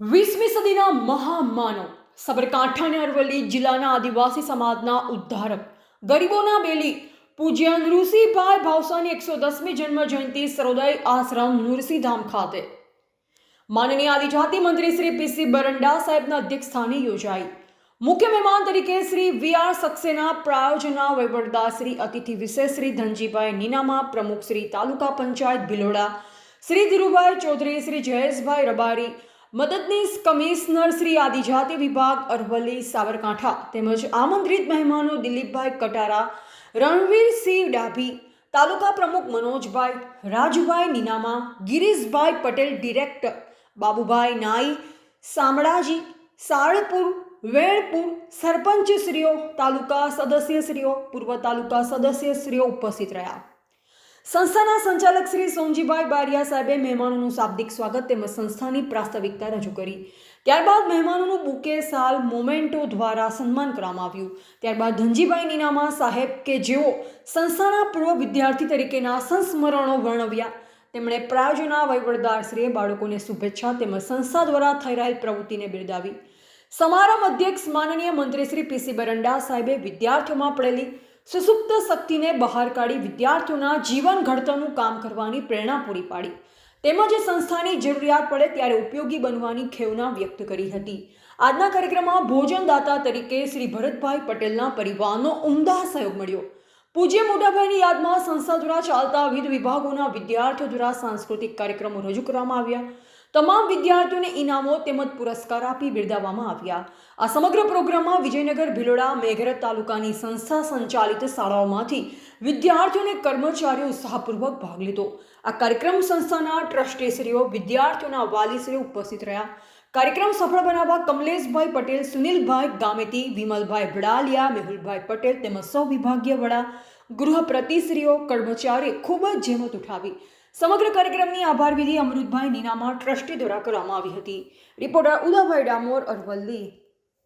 વીસમી સદીના મહામાનવ સાબરકાંઠા અને અરવલ્લી જિલ્લાના આદિવાસી સમાજના ઉદ્ધારક. ગરીબોના બેલી. પૂજ્ય નૃસિંહભાઈ ભાવસાની એકસો દસમી જન્મ જયંતિ સરોદય આશ્રમ નૃસિંહધામ ખાતે. માનનીય આદિજાતિ મંત્રી શ્રી પીસી બરંડા સાહેબના અધ્યક્ષસ્થાને યોજાઈ. મુખ્ય મહેમાન તરીકે શ્રી વી આર સક્સેના પ્રાયોજના વહીવટદાર શ્રી અતિથિ વિશેષ શ્રી ધનજીભાઈ નીનામા, પ્રમુખ શ્રી તાલુકા પંચાયત ભિલોડા, શ્રી ધીરુભાઈ ચૌધરી, શ્રી જયેશભાઈ રબારી મદદનીશ કમિશનર શ્રી આદિજાતિ વિભાગ અરવલ્લી સાબરકાંઠા તેમજ આમંત્રિત મહેમાનો દિલીપભાઈ કટારા, રણવીરસિંહ ડાભી, તાલુકા પ્રમુખ મનોજભાઈ, રાજુભાઈ નીનામા, ગિરીશભાઈ પટેલ ડિરેક્ટર, બાબુભાઈ નાઈ, શામળાજી, સાળપુર, વેણપુર, સરપંચશ્રીઓ, તાલુકા સદસ્યશ્રીઓ, પૂર્વ તાલુકા સદસ્યશ્રીઓ ઉપસ્થિત રહ્યા. સંસ્થાના સંચાલક શ્રી સોમજીભાઈ બારિયા સાહેબે મહેમાનોનું શાબ્દિક સ્વાગત તેમજ સંસ્થાની પ્રાસ્તવિકતા રજૂ કરી. ત્યારબાદ મહેમાનોનું બુકે, સાલ, મોમેન્ટો દ્વારા સન્માન કરવામાં આવ્યું. ત્યારબાદ ધનજીભાઈ નીનામા સાહેબ કે જેઓ સંસ્થાના પૂર્વ વિદ્યાર્થી તરીકેના સંસ્મરણો વર્ણવ્યા. તેમણે પ્રાયોજના વહીવટદારશ્રીએ બાળકોને શુભેચ્છા તેમજ સંસ્થા દ્વારા થઈ રહેલ પ્રવૃત્તિને બિરદાવી. સમારંભ અધ્યક્ષ માનનીય મંત્રી શ્રી પીસી બરંડા સાહેબે વિદ્યાર્થીઓમાં પડેલી સુસુપ્ત શક્તિને બહાર કાઢી વિદ્યાર્થીઓના જીવન ઘડતરનું કામ કરવાની પ્રેરણા પૂરી પાડી. તેમજ સંસ્થાની જરૂરિયાત પડે ત્યારે ઉપયોગી બનવાની ખેવના વ્યક્ત કરી હતી. આજના કાર્યક્રમમાં ભોજનદાતા તરીકે શ્રી ભરતભાઈ પટેલના પરિવારનો ઉમદા સહયોગ મળ્યો. પૂજ્ય મોટાભાઈની યાદમાં સંસ્થા દ્વારા ચાલતા વિવિધ વિભાગોના વિદ્યાર્થીઓ દ્વારા સાંસ્કૃતિક કાર્યક્રમો રજૂ કરવામાં આવ્યા. તમામ વિદ્યાર્થીઓને ઇનામો તેમજ પુરસ્કાર આપી બિરદાવવામાં આવ્યા. આ સમગ્ર પ્રોગ્રામમાં વિજયનગર, ભિલોડા, મેઘરજ તાલુકાની સંસ્થા સંચાલિત શાળાઓમાંથી વિદ્યાર્થીઓ અને કર્મચારીઓ ઉત્સાહપૂર્વક ભાગ લીધો. આ કાર્યક્રમ સંસ્થાના ટ્રસ્ટીશ્રીઓ, વિદ્યાર્થીઓના વાલીશ્રીઓ ઉપસ્થિત રહ્યા. કાર્યક્રમ સફળ બનાવવા કમલેશભાઈ પટેલ, સુનિલભાઈ ગામેતી, વિમલભાઈ ભડાલિયા, મેહુલભાઈ પટેલ તેમજ સૌ વિભાગીય વડા ગૃહપ્રતિશ્રીઓ કર્મચારીએ ખૂબ જ જેમત ઉઠાવી. સમગ્ર કાર્યક્રમની આભાર વિધિ અમૃતભાઈ નીનામા ટ્રસ્ટી દ્વારા કરવામાં આવી હતી. રિપોર્ટર ઉદાભાઈ ડામોર, અરવલ્લી.